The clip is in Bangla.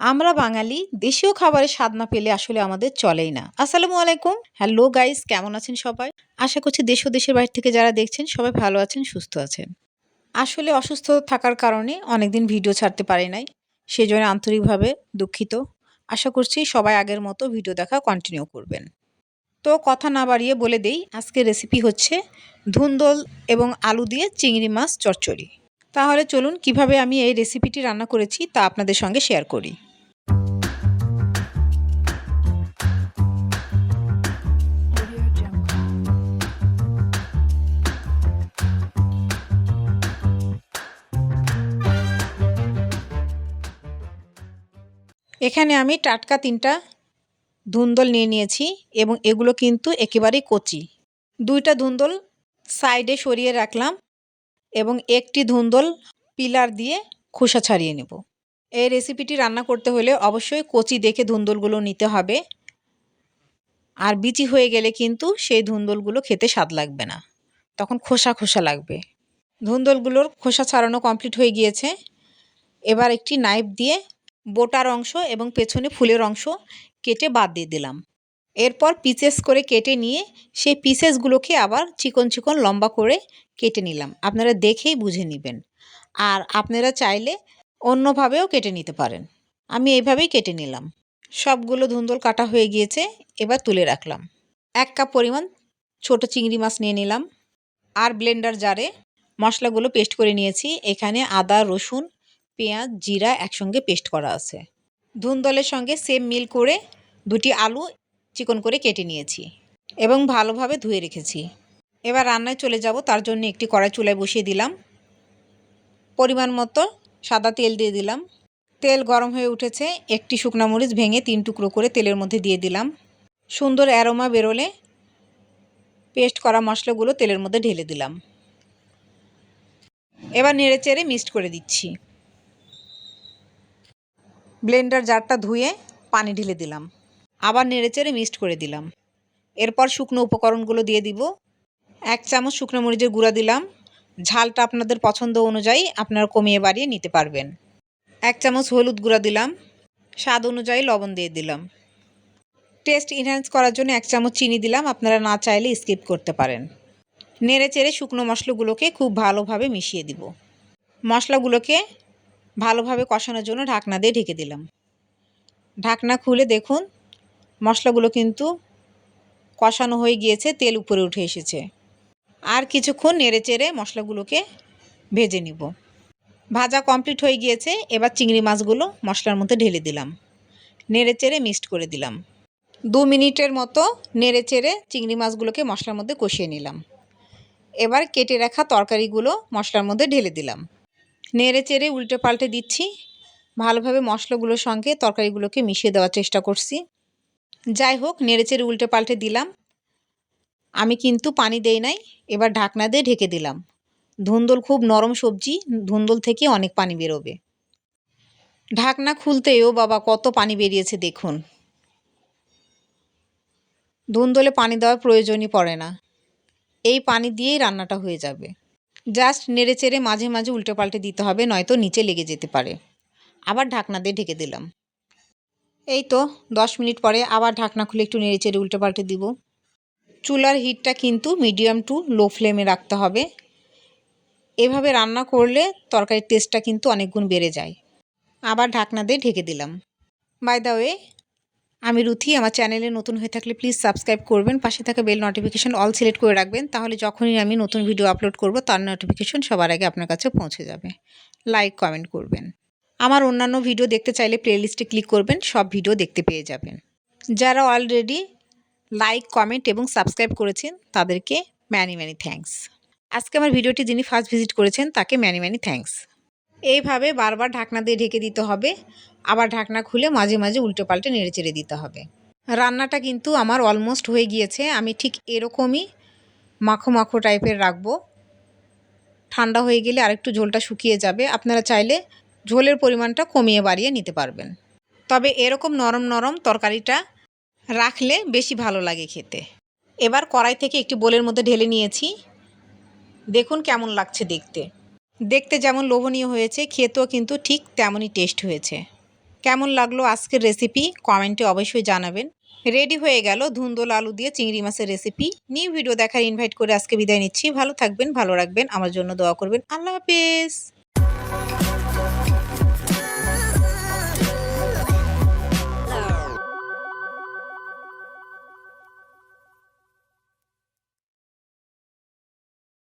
আমরা বাঙালি, দেশীয় খাবারের স্বাদ না পেলে আসলে আমাদের চলেই না। আসসালামু আলাইকুম। হ্যালো গাইস, কেমন আছেন সবাই? আশা করছি দেশ ও দেশের বাইরে থেকে যারা দেখছেন সবাই ভালো আছেন, সুস্থ আছেন। আসলে অসুস্থ থাকার কারণে অনেকদিন ভিডিও ছাড়তে পারি নাই, সেজন্য আন্তরিকভাবে দুঃখিত। আশা করছি সবাই আগের মতো ভিডিও দেখা কন্টিনিউ করবেন। তো কথা না বাড়িয়ে বলে দেই, আজকের রেসিপি হচ্ছে ধুন্দল এবং আলু দিয়ে চিংড়ি মাছ চচ্চড়ি। তাহলে চলুন কীভাবে আমি এই রেসিপিটি রান্না করেছি তা আপনাদের সঙ্গে শেয়ার করি। এখানে আমি টাটকা তিনটা ধুন্দল নিয়ে নিয়েছি এবং এগুলো কিন্তু একেবারেই কচি। দুইটা ধুন্দল সাইডে সরিয়ে রাখলাম এবং একটি ধুন্দল পিলার দিয়ে খোসা ছাড়িয়ে নেব। এই রেসিপিটি রান্না করতে হলে অবশ্যই কচি দেখে ধুন্দলগুলো নিতে হবে। আর বিচি হয়ে গেলে কিন্তু সেই ধুন্দলগুলো খেতে স্বাদ লাগবে না। তখন খোসা খোসা লাগবে। ধুন্দলগুলোর খোসা ছাড়ানো কমপ্লিট হয়ে গিয়েছে। এবার একটি নাইফ দিয়ে বোটার অংশ এবং পেছনে ফুলের অংশ কেটে বাদ দিয়ে দিলাম। এরপর পিসেস করে কেটে নিয়ে সেই পিসেসগুলোকে আবার চিকন চিকন লম্বা করে কেটে নিলাম। আপনারা দেখেই বুঝে নেবেন। আর আপনারা চাইলে অন্যভাবেও কেটে নিতে পারেন। আমি এইভাবেই কেটে নিলাম। সবগুলো ধুন্দল কাটা হয়ে গিয়েছে, এবার তুলে রাখলাম। এক কাপ পরিমাণ ছোট চিংড়ি মাছ নিয়ে নিলাম। আর ব্লেন্ডার জারে মশলাগুলো পেস্ট করে নিয়েছি। এখানে আদা, রসুন পেঁয়াজ, জিরা একসঙ্গে পেস্ট করা আছে। ধুন্দলের সঙ্গে সেম মিল করে দুটি আলু চিকন করে কেটে নিয়েছি এবং ভালোভাবে ধুয়ে রেখেছি। এবার রান্নায় চলে যাব, তার জন্য একটি কড়াই চুলায় বসিয়ে দিলাম। পরিমাণ মতো সাদা তেল দিয়ে দিলাম। তেল গরম হয়ে উঠেছে, একটি শুকনো মরিচ ভেঙে তিন টুকরো করে তেলের মধ্যে দিয়ে দিলাম। সুন্দর অ্যারোমা বেরোলে পেস্ট করা মশলাগুলো তেলের মধ্যে ঢেলে দিলাম। এবার নেড়ে চেড়ে মিক্সড করে দিচ্ছি। ব্লেন্ডার জারটা ধুয়ে পানি ঢেলে দিলাম। আবার নেড়েচেড়ে মিক্সড করে দিলাম। এরপর শুকনো উপকরণগুলো দিয়ে দিব। এক চামচ শুকনো মরিচের গুঁড়া দিলাম। ঝালটা আপনাদের পছন্দ অনুযায়ী আপনারা কমিয়ে বাড়িয়ে নিতে পারবেন। এক চামচ হলুদ গুঁড়া দিলাম। স্বাদ অনুযায়ী লবণ দিয়ে দিলাম। টেস্ট ইনহ্যান্স করার জন্য এক চামচ চিনি দিলাম। আপনারা না চাইলে স্কিপ করতে পারেন। নেড়ে চেড়ে শুকনো মশলাগুলোকে খুব ভালোভাবে মিশিয়ে দিব। মশলাগুলোকে ভালোভাবে কষানোর জন্য ঢাকনা দিয়ে ঢেকে দিলাম। ঢাকনা খুলে দেখুন, মশলাগুলো কিন্তু কষানো হয়ে গিয়েছে, তেল উপরে উঠে এসেছে। আর কিছুক্ষণ নেড়ে চেড়ে মশলাগুলোকে ভেজে নিব। ভাজা কমপ্লিট হয়ে গিয়েছে, এবার চিংড়ি মাছগুলো মশলার মধ্যে ঢেলে দিলাম। নেড়ে চেড়ে মিক্সড করে দিলাম। দু মিনিটের মতো নেড়ে চেড়ে চিংড়ি মাছগুলোকে মশলার মধ্যে কষিয়ে নিলাম। এবার কেটে রাখা তরকারিগুলো মশলার মধ্যে ঢেলে দিলাম। নেড়ে চেড়ে উল্টে পাল্টে দিচ্ছি। ভালোভাবে মশলাগুলোর সঙ্গে তরকারিগুলোকে মিশিয়ে দেওয়ার চেষ্টা করছি। যাই হোক, নেড়ে চেড়ে উল্টে পাল্টে দিলাম। আমি কিন্তু পানি দেই নাই, এবার ঢাকনা দিয়ে ঢেকে দিলাম। ধুন্দল খুব নরম সবজি, ধুন্দল থেকে অনেক পানি বেরোবে। ঢাকনা খুলতেও বাবা কত পানি বেরিয়েছে দেখুন। ধুন্দলে পানি দেওয়ার প্রয়োজনই পড়ে না। এই পানি দিয়েই রান্নাটা হয়ে যাবে। জাস্ট নেড়ে চেড়ে মাঝে মাঝে উল্টে পাল্টে দিতে হবে, নয়তো নিচে লেগে যেতে পারে। আবার ঢাকনা দিয়ে ঢেকে দিলাম। এই তো, দশ মিনিট পরে আবার ঢাকনা খুলে একটু নেড়ে চেড়ে উল্টে পাল্টে দিব। চুলার হিটটা কিন্তু মিডিয়াম টু লো ফ্লেমে রাখতে হবে। এভাবে রান্না করলে তরকারির টেস্টটা কিন্তু অনেক গুণ বেড়ে যায়। আবার ঢাকনা দিয়ে ঢেকে দিলাম। বাই দা ওয়ে আমি রুথি, আমার চ্যানেলে নতুন হয়ে থাকলে প্লিজ সাবস্ক্রাইব করবেন। পাশে থাকা বেল নোটিফিকেশান অল সিলেক্ট করে রাখবেন। তাহলে যখনই আমি নতুন ভিডিও আপলোড করব, তার নোটিফিকেশন সবার আগে আপনার কাছে পৌঁছে যাবে। লাইক কমেন্ট করবেন। আমার অন্যান্য ভিডিও দেখতে চাইলে প্লেলিস্টে ক্লিক করবেন, সব ভিডিও দেখতে পেয়ে যাবেন। যারা অলরেডি লাইক কমেন্ট এবং সাবস্ক্রাইব করেছেন, তাদেরকে ম্যানি ম্যানি থ্যাঙ্কস আজকে আমার ভিডিওটি যিনি ফার্স্ট ভিজিট করেছেন, তাকে ম্যানি ম্যানি থ্যাঙ্কস এইভাবে বারবার ঢাকনা দিয়ে ঢেকে দিতে হবে। আবার ঢাকনা খুলে মাঝে মাঝে উল্টো পাল্টে নেড়ে চেড়ে দিতে হবে। রান্নাটা কিন্তু আমার অলমোস্ট হয়ে গিয়েছে। আমি ঠিক এরকমই মাখো মাখো টাইপের রাখব। ঠান্ডা হয়ে গেলে আরেকটু ঝোলটা শুকিয়ে যাবে। আপনারা চাইলে ঝোলের পরিমাণটা কমিয়ে বাড়িয়ে নিতে পারবেন। তবে এরকম নরম নরম তরকারিটা রাখলে বেশি ভালো লাগে খেতে। এবার কড়াই থেকে একটি বোলের মধ্যে ঢেলে নিয়েছি। দেখুন কেমন লাগছে দেখতে। দেখতে যেমন লোভনীয় হয়েছে, খেতেও কিন্তু ঠিক তেমনই টেস্ট হয়েছে। কেমন লাগল আজকের রেসিপি কমেন্টে অবশ্যই জানাবেন। রেডি হয়ে গেল ধুন্দল আলু দিয়ে চিংড়ি মাছের রেসিপি নিউ ভিডিও দেখার ইনভাইট করে আজকে বিদায় নিচ্ছি। ভালো থাকবেন, ভালো রাখবেন, আমার জন্য দোয়া করবেন। আল্লাহ হাফেজ!